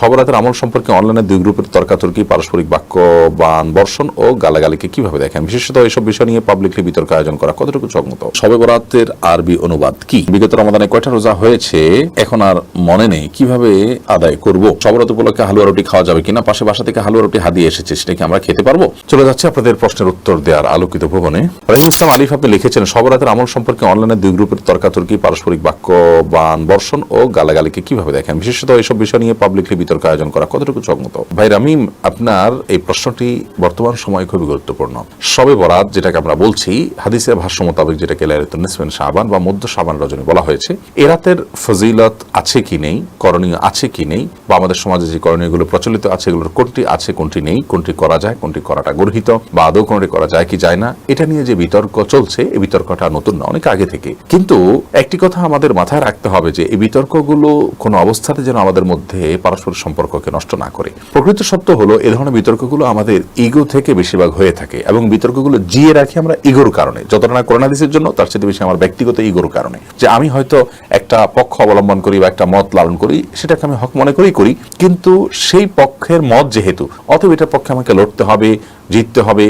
সবরাতের আমল সম্পর্কে অনলাইনে দুই গ্রুপের তর্কাতর্কি, পারস্পরিক বাক্য, বান, বর্ষণ ও গালাগালিকে কীভাবে দেখেন? বিশেষত এইসব বিষয় নিয়ে পাবলিকলি বিতর্ক আয়োজন করা কতটুকু চকমত সবে বরাতের আরবি অনুবাদ কি? বিগত রমাদানে কয়টা রোজা হয়েছে? এখন আর মনে নেই। কীভাবে আদায় করব? সবরাত উপলক্ষে হালুয়া রুটি খাওয়া যাবে কিনা? পাশে বাসা থেকে হালুয়া রুটি হাদিয়ে এসেছে, সেটা কি আমরা খেতে পারব? চলে যাচ্ছে আপনাদের প্রশ্নের উত্তর দেওয়ার আলোকিত ভবনে। রাহিম ইসলাম আলিফ, আপনি লিখেছেন, সবরাতের আমল সম্পর্কে অনলাইনে দুই গ্রুপের তর্কাতর্কি, পারস্পরিক বাক্য, বান, বর্ষণ ও গালাগালিকে কীভাবে দেখেন? বিশেষত এইসব বিষয় নিয়ে পাবলিকলি বিতর্ক আয়োজন করা কতটুকু চকমত ভাই রামিম, আপনার এই প্রশ্নটি বর্তমান সময়ে খুবই গুরুত্বপূর্ণ। সবে বরাত যেটাকে আমরা বলছি, হাদিসের ভাষ্য মোতাবেক যেটাকে লাইলাতুন নিসফিন শাবান বা মধ্য শাবান রজনী বলা হয়েছে, এ রাতের ফজিলত আছে কি নেই, করণীয় আছে কি নেই, বা আমাদের সমাজে যে করণীয়গুলো প্রচলিত আছে, এগুলোর কোনটি আছে, কোনটি নেই, কোনটি করা যায়, কোনটি করাটা গর্হিত, বা আদৌ কোনটি করা যায় কি যায় না, এটা নিয়ে যে বিতর্ক চলছে এই বিতর্কটা নতুন না, অনেক আগে থেকে। কিন্তু একটি কথা আমাদের মাথায় রাখতে হবে যে এই বিতর্কগুলো কোনো অবস্থাতে যেন আমাদের মধ্যে পারস্পরিক সম্পর্ককে নষ্ট না করে। প্রকৃত সত্য হলো, এ ধরনের বিতর্কগুলো আমাদের ইগো থেকে বেশিরভাগ হয়ে থাকে এবং বিতর্কগুলো জিয়ে রাখি আমরা ইগোর কারণে। যতটা না করোনাদিসের জন্য, তার সাথে বেশি আমার ব্যক্তিগত ইগোর কারণে। যে আমি হয়তো একটা পক্ষ অবলম্বন করি বা একটা মত লালন করি, সেটাকে আমি হক মনে করেই করি, কিন্তু সেই পক্ষের মত যেহেতু, অতএব এটার পক্ষে আমাকে লড়তে হবে জিততে হবে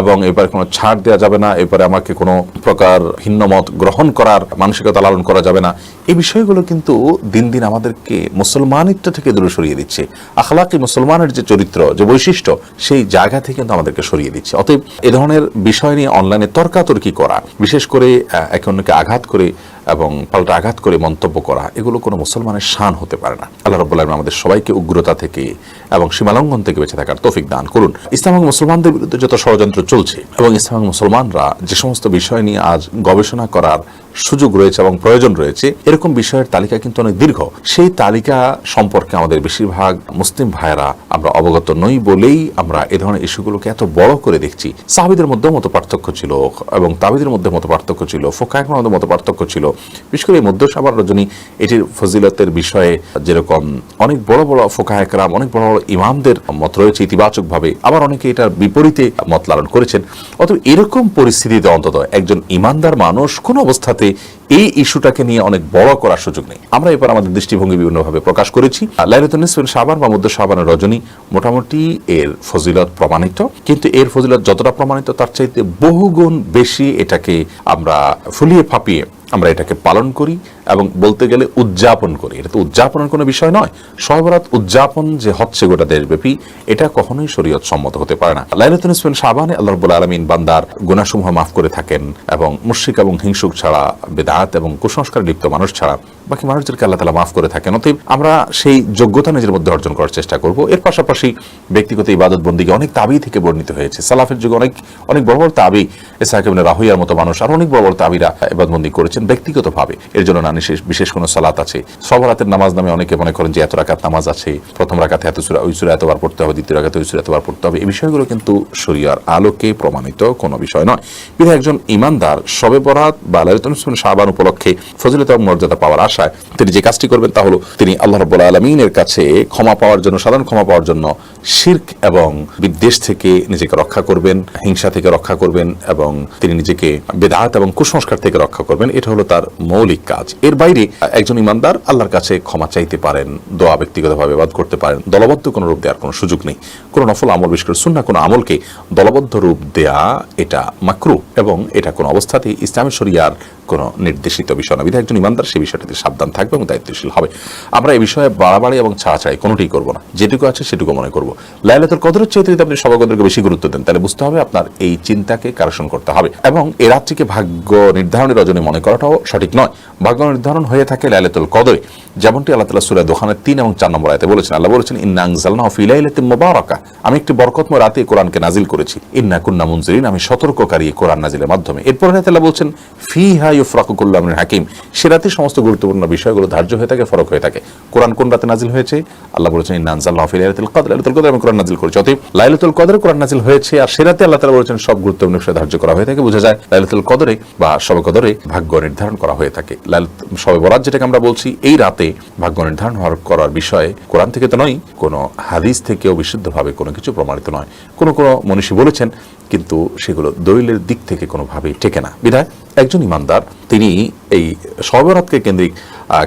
এবং এবার কোনো ছাড় দেওয়া যাবে না এবারে আমাকে কোনো প্রকার ভিন্ন মত গ্রহণ করার, মানসিকতা লালন করা যাবে না। এই বিষয়গুলো কিন্তু দিন দিন আমাদেরকে মুসলমানিত্ব থেকে দূরে সরিয়ে দিচ্ছে। আখলাকি মুসলমানের যে চরিত্র, যে বৈশিষ্ট্য, সেই জায়গা থেকে কিন্তু আমাদেরকে সরিয়ে দিচ্ছে। অতএব এ ধরনের বিষয় নিয়ে অনলাইনে তর্কাতর্কি করা, বিশেষ করে একে অন্যকে আঘাত করে এবং পাল্টা আঘাত করে মন্তব্য করা, এগুলো কোনো মুসলমানের শান হতে পারে না। আল্লাহ রব্লা আমাদের সবাইকে উগ্রতা থেকে এবং সীমালঙ্ঘন থেকে বেঁচে থাকার তৌফিক দান করুন। ইসলাম এবং মুসলমানদের বিরুদ্ধে যত ষড়যন্ত্র চলছে এবং ইসলাম মুসলমানরা যে সমস্ত বিষয় নিয়ে আজ গবেষণা করার সুযোগ রয়েছে এবং প্রয়োজন রয়েছে, এরকম বিষয়ের তালিকা কিন্তু অনেক দীর্ঘ। সেই তালিকা সম্পর্কে আমাদের বেশিরভাগ মুসলিম ভাইয়েরা আমরা অবগত নই বলেই আমরা এ ধরনের ইস্যুগুলোকে এত বড় করে দেখছি। সাহাবিদের মধ্যেও মতো পার্থক্য ছিল এবং তাবিদের মধ্যে মতো পার্থক্য ছিল ফোকায়কমার মধ্যে মতো পার্থক্য ছিল। বিশেষ করে এই মধ্য সাবার রজনী, এটির ফজিলতের বিষয়ে যেরকম অনেক বড় বড় ফোকায়করাম অনেক বড় বড় ইমামদের মত রয়েছে ইতিবাচকভাবে, আবার অনেকে এটার বিপরীতে মত লালন করেছেন। অতএব এরকম পরিস্থিতিতে অন্তত একজন ইমানদার মানুষ কোন অবস্থাতে এই ইস্যুটাকে নিয়ে অনেক বড় করার সুযোগ নেই। আমরা এবার আমাদের দৃষ্টিভঙ্গি বিভিন্নভাবে প্রকাশ করেছি। লাইলাতুন সাবান বা মধ্য সাবানের রজনী মোটামুটি এর ফজিলত প্রমাণিত। কিন্তু এর ফজিলত যতটা প্রমাণিত তার চাইতে বহুগুণ বেশি এটাকে আমরা ফুলিয়ে ফাঁপিয়ে আমরা এটাকে পালন করি এবং বলতে গেলে উদযাপন করি। এটা তো উদযাপনের কোনো বিষয় নয়। সহবরাত উদযাপন যে হচ্ছে গোটা দেশব্যাপী, এটা কখনোই শরীয়ত সম্মত হতে পারে না। লাইলাতুল ইসমিন শাবানে আল্লাহ রব্বুল আলমিন বান্দার গুণাসমূহ মাফ করে থাকেন এবং মুশ্রিক এবং হিংসুক ছাড়া, বেদাত এবং কুসংস্কার লিপ্ত মানুষ ছাড়া বাকি মানুষদেরকে আল্লাহ তালা মাফ করে থাকেন, অতএব আমরা সেই যোগ্যতা নিজের মধ্যে অর্জন করার চেষ্টা করব। এর পাশাপাশি ব্যক্তিগত ইবাদত বন্দীকে অনেক তাবি থেকে বর্ণিত হয়েছে। সালাফের যুগে অনেক অনেক বড় বড় তাবি এসাকিবিন রাহুইয়ার মতো মানুষ আর অনেক বড় বড় তাবিরা ইবাদবন্দি করেছেন ব্যক্তিগতভাবে। এর জন্য না বিশেষ কোনো সালাত আছে। সব রাতের নামাজ নামে অনেকে মনে করেন যে এত রাকাত নামাজ আছে, প্রথম রাকাতে এত সুরা, ওই সুরা এতবার পড়তে হবে, দ্বিতীয় রাকাতে ওই সুরা এতবার পড়তে হবে। এই বিষয়গুলো কিন্তু শরিয়ার আলোকে প্রমাণিত কোনো বিষয় নয়। বিধায় একজন ইমানদার সবে বরাত বা লালিতুল সাবান উপলক্ষে ফজিলত মর্যাদা পাওয়ার আশায় তিনি যে কাজটি করবেন তা হলো তিনি আল্লাহ রব্বুল আলমিনের কাছে ক্ষমা পাওয়ার জন্য, সাধারণ ক্ষমা পাওয়ার জন্য শির্ক এবং বিদ্বেষ থেকে নিজেকে রক্ষা করবেন, হিংসা থেকে রক্ষা করবেন এবং তিনি নিজেকে বেদাত এবং কুসংস্কার থেকে রক্ষা করবেন। এটা হলো তার মৌলিক কাজ। এর বাইরে একজন ইমানদার আল্লাহর কাছে ক্ষমা চাইতে পারেন, দোয়া ব্যক্তিগতভাবে বাদ করতে পারেন। দলবদ্ধ কোনো রূপ দেওয়ার কোনো সুযোগ নেই। কোনো নফল আমল, বিশেষ করে সুন্না কোনো আমলকে দলবদ্ধ রূপ দেয়া এটা মাকরু এবং এটা কোনো অবস্থাতেই ইসলামী শরিয়ার কোনো নির্দেশিত বিষয় না। বিধায় একজন ইমানদার সেই বিষয়টিতে সাবধান থাকবে এবং দায়িত্বশীল হবে। আমরা এই বিষয়ে বাড়াবাড়ি এবং ছাড়াছাড়ি কোনোটিই করব না। যেটুকু আছে সেটুকু মনে করব। লাইলাতুল কদরের চাইতে যদি আপনি সবাগদরকে বেশি গুরুত্ব দেন, তাহলে বুঝতে হবে আপনার এই চিন্তাকে কারেকশন করতে হবে এবং এই রাত্রিকে ভাগ্য নির্ধারণের রজনী মনে করাটাও সঠিক নয়। ভাগ্য নির্ধারণ হয়ে থাকে লাইলাতুল কদরে। যেমনটি আল্লাহ তালা সুরা দোহানের তিন এবং চার নম্বর আয়তে বলেছেন। আল্লাহ বলেছেন, ইন্না আনজালনা ফি লাইলাতিন মুবারাকা। আমি একটি বরকতময় রাতে কোরআনকে নাজিল করেছি। ইন্না কুন্না মুনজিরিন, আমি সতর্ককারী কোরআন নাজিলের মাধ্যমে। এরপর আল্লাহ বলছেন, ফিহা ইউফরাকু কুল্লু আমরিন হাকিম। সে রাতে সমস্ত গুরুত্বপূর্ণ বিষয়গুলো ধার্য হয়ে থাকে, ফরক হয়ে থাকে। কোরআন কোন রাতে নাজিল হয়েছে? আল্লাহ বলেছেন, ইন্না আনজালনা লাইলাতুল কদর। লাইলাতুল কদর আমি কোরআন নাজিল করেছি। অতএব লাইলাতুল কদরে কোরআন নাজিল হয়েছে, আর সে রাতে আল্লাহ তাআলা বলেছেন, সব গুরুত্বপূর্ণ বিষয় ধার্য করা হয়ে থাকে। বোঝা যায়, লাইলাতুল কদরে বা শবে কদরে ভাগ্য নির্ধারণ করা হয়ে থাকে। শবে বরাত যেটাকে আমরা বলছি, এই রাতে ভাগ্য নির্ধারণ হওয়ার, করার বিষয়ে কোরআন থেকে তো নয়, কোনো হাদিস থেকেও বিশুদ্ধভাবে কোনো কিছু প্রমাণিত নয়। কোনো কোনো মনীষী বলেছেন, কিন্তু সেগুলো দলিলের দিক থেকে কোনোভাবেই টেকে না। বিধায় একজন ইমানদার তিনি এই সবরাতকে কেন্দ্রিক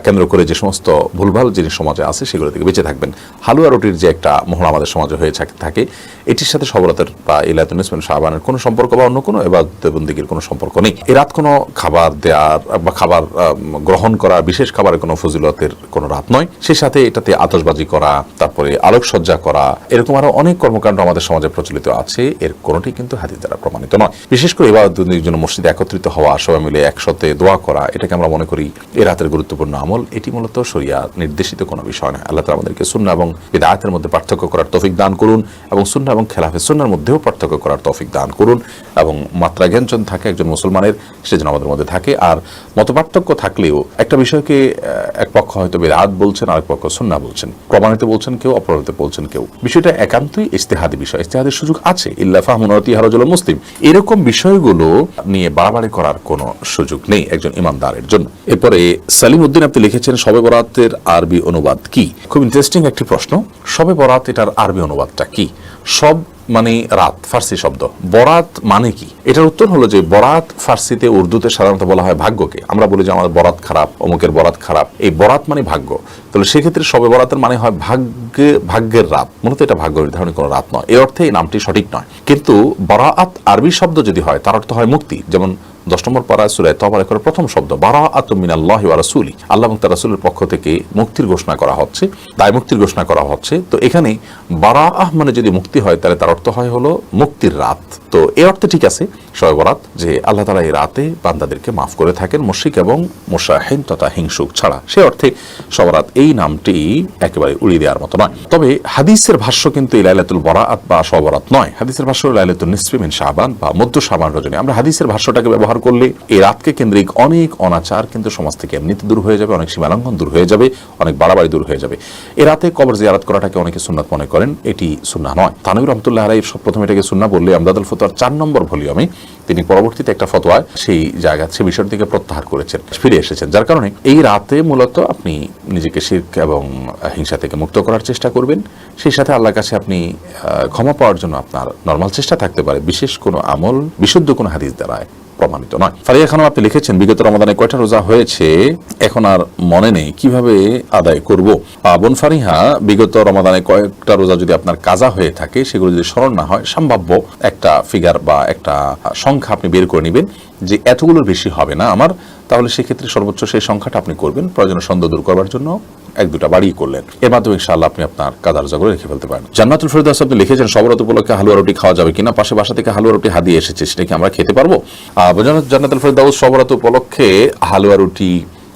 কেন্দ্র করে যে সমস্ত ভুলভাল জিনিস সমাজে আছে সেগুলো থেকে বেঁচে থাকবেন। হালুয়া রুটির যে একটা মহড়া আমাদের সমাজে হয়ে থাক- এটির সাথে সবরাতের বা ইলাতুন ইসমান শাহবানের কোনো সম্পর্ক বা অন্য কোনো এবার দেবন্দিগির কোনো সম্পর্ক নেই। এ রাত কোনো খাবার দেওয়ার বা খাবার গ্রহণ করা বিশেষ খাবারের কোনো ফজিলতের কোনো রাত নয়। সেই সাথে এটাতে আতশবাজি করা, তারপরে আলোকসজ্জা করা, এরকম আরও অনেক কর্মকাণ্ড আমাদের সমাজে প্রচলিত আছে। এর কোনোটি কিন্তু হাদিস দ্বারা প্রমাণিত নয়। বিশেষ করে এবার জন্য মসজিদে একত্রিত হওয়া, সবাই মিলে একসাথে দোয়া করা, এটাকে আমরা মনে করি এ রাতের গুরুত্বপূর্ণ আমল, এটি মূলত শরিয়া নির্দেশিত কোনো বিষয় নয়। আল্লাহ তালা আমাদেরকে সুন্না এবং বিদায়তের মধ্যে পার্থক্য করার তৌফিক দান করুন এবং সুন্না এবং খেলাফে সুন্নার মধ্যেও পার্থক্য করার তৌফিক দান করুন এবং মাত্রা জ্ঞানজন থাকে একজন মুসলমানের, সে যেন আমাদের মধ্যে থাকে। আর মতপার্থক্য থাকলেও একটা বিষয়কে এক পক্ষ হয়তো বেদাত বলছেন, আরেক পক্ষ সুন্না বলছেন। প্রমাণিত বলছেন কেউ, অপ্রমাণিত বলছেন কেউ। বিষয়টা একান্তই ইস্তেহাদি বিষয়। ইস্তেহাদের সুযোগ আছে। ইল্লা ফাহমুনতি হারজল মুসলিম। এরকম বিষয়গুলো নিয়ে বাড়াবাড়ি করার কোনো সুযোগ নেই একজন ইমানদারের জন্য। এরপরে সালিম উদ্দিন আপনি লিখেছেন শবে বরাতের আরবি অনুবাদ কি? খুব ইন্টারেস্টিং একটি প্রশ্ন। সবে বরাত, এটার আরবি অনুবাদটা কি? সব মানে রাত, ফার্সি শব্দ। বরাত মানে কি? এটার উত্তর হলো যে, বরাত ফার্সিতে উর্দুতে সাধারণত বলা হয় ভাগ্যকে। আমরা বলি যে আমাদের বরাত খারাপ, অমুকের বরাত খারাপ। এই বরাত মানে ভাগ্য। তাহলে সেক্ষেত্রে সবে বরাতের মানে হয় ভাগ্যে, ভাগ্যের রাত। মূলত এটা ভাগ্য নির্ধারণের কোনো রাত নয়। এই অর্থে এই নামটি সঠিক নয়। কিন্তু বরাত আরবি শব্দ যদি হয়, তার অর্থ হয় মুক্তি। যেমন দশ নম্বর পাড়ায় সুরায় তবার করে প্রথম শব্দ বারা আতমিনাল্লাহ রাসুলি। আল্লাহ এবং তার রাসুলের পক্ষ থেকে মুক্তির ঘোষণা করা হচ্ছে, দায় মুক্তির ঘোষণা করা হচ্ছে। তো এখানে বারা আহ মানে যদি মুক্তি হয়, তাহলে তার অর্থ হয় হলো মুক্তির রাত। তো এই অর্থে ঠিক আছে শবে বরাত, যে আল্লাহ তালা এই রাতে বান্দাদেরকে মাফ করে থাকেন মুশিক এবং মোশাহিন তথা হিংসুক ছাড়া। সে অর্থে সবরাত এই নামটি একেবারে উড়িয়ে দেওয়ার মতো নয়। তবে হাদিসের ভাষ্য কিন্তু এই লাইলাতুল বরাত বা সবরাত নয়। হাদিসের ভাষ্য লাইলাতুল নিসফিমিন শাবান বা মধ্য শাবান রজনী। আমরা হাদিসের ভাষ্যটাকে ব্যবহার করলে এই রাতকে কেন্দ্রিক অনেক অনাচার কিন্তু সমাজ থেকে এমনিতে দূর হয়ে যাবে, অনেক সীমালঙ্ঘন দূর হয়ে যাবে, অনেক বাড়াবাড়ি দূর হয়ে যাবে। এ রাতে কবর জিয়ারাত করাটাকে অনেকে সুন্নাত মনে করেন, এটি সুন্না নয়। তানবির রহমতুল্লাহ সব প্রথমে এটাকে সুন্না বললে আমদাদুল ফতোয়ার চার নম্বর ভলিউমে তিনি পরবর্তীতে একটা ফতোয়ায় সেই জায়গা সে বিষয়ের দিকে প্রত্যাহার করেছেন, ফিরে এসেছেন। যার কারণে এই রাতে মূলত আপনি নিজেকে শির্ক এবং হিংসা থেকে মুক্ত করার চেষ্টা করবেন। সেই সাথে আল্লাহর কাছে আপনি ক্ষমা পাওয়ার জন্য আপনার নর্মাল চেষ্টা থাকতে পারে। বিশেষ কোনো আমল, বিশুদ্ধ কোনো হাদিস দ্বারায়। প্রমাণিত নয়। ফারিয়া খানম আপনি লিখেছেন বিগত রমাদানে কয়টা রোজা হয়েছে? এখন আর মনে নেই কীভাবে আদায় করব? আহ, বোন ফারিহা বিগত রমাদানে কয়েকটা রোজা যদি আপনার কাজা হয়ে থাকে সেগুলো যদি স্মরণ না হয় সম্ভাব্য একটা ফিগার বা একটা সংখ্যা আপনি বের করে নেবেন যে এতগুলোর বেশি হবে না আমার তাহলে সেক্ষেত্রে সর্বোচ্চ সেই সংখ্যাটা আপনি করবেন। প্রয়োজনে সন্দেহ দূর করবার জন্য এক দুটা বাড়িয়ে করলেন। এর মাধ্যমে ইনশাআল্লাহ আপনি আপনার কাদার জগরে রেখে ফেলতে পারেন। জান্নাতুল ফেরদাস আপনি লিখেছেন সবরত উপলক্ষে হালুয়া রুটি খাওয়া যাবে কিনা? পাশে বাসা থেকে হালুয়া রুটি হাদিয়ে এসেছে, সেটা কি আমরা খেতে পারব? জান্নাতুল ফেরদাউস সবরত উপলক্ষে হালুয়া রুটি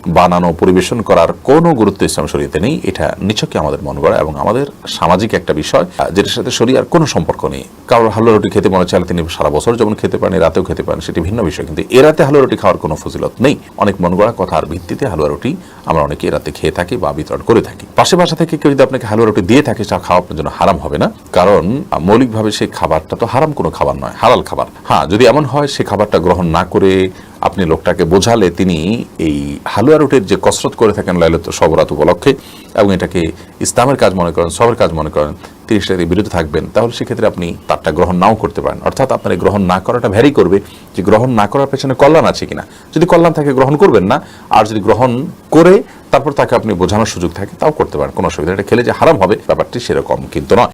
বানানো পরিবেশন করার কোনো গুরুত্ব ইসলাম শরীয়তে নেই। এটা নিছকই আমাদের মন গড়া এবং আমাদের সামাজিক একটা বিষয় যেটার সাথে শরীর কোনো সম্পর্ক নেই। কারোর হালুয়া রুটি খেতে মনে চাইলে তিনি সারা বছর যেমন খেতে পারেন রাতেও খেতে পারেন, সেটি ভিন্ন বিষয়। কিন্তু এ রাতে হালুয়া রুটি খাওয়ার কোনো ফজিলত নেই। অনেক মন গড়া কথার ভিত্তিতে হালুয়া রুটি আমরা অনেকে এ রাতে খেয়ে থাকি বা বিতরণ করে থাকি। পাশে বাসা থেকে কেউ যদি আপনাকে হালুয়া রুটি দিয়ে থাকে তা খাওয়া আপনার জন্য হারাম হবে না। কারণ মৌলিকভাবে সেই খাবারটা তো হারাম কোনো খাবার নয়, হালাল খাবার। হ্যাঁ যদি এমন হয় সে খাবারটা গ্রহণ না করে আপনি লোকটাকে বোঝালে তিনি এই হালুয়া রুটের যে কসরত করে থাকেন লাইলত সবরাত উপলক্ষে এবং এটাকে ইসলামের কাজ মনে করেন, সবের কাজ মনে করেন, তিনি সেটাতে বিরত থাকবেন, তাহলে সেক্ষেত্রে আপনি তারটা গ্রহণ নাও করতে পারেন। অর্থাৎ আপনার গ্রহণ না করাটা ভ্যারি করবে যে গ্রহণ না করার পেছনে কল্যাণ আছে কিনা। যদি কল্যাণ থাকে, গ্রহণ করবেন না। আর যদি গ্রহণ করে তারপর তাকে আপনি বোঝানোর সুযোগ থাকে, তাও করতে পারেন, কোনো অসুবিধা এটা খেলে যে হারাম হবে, ব্যাপারটি সেরকম কিন্তু নয়।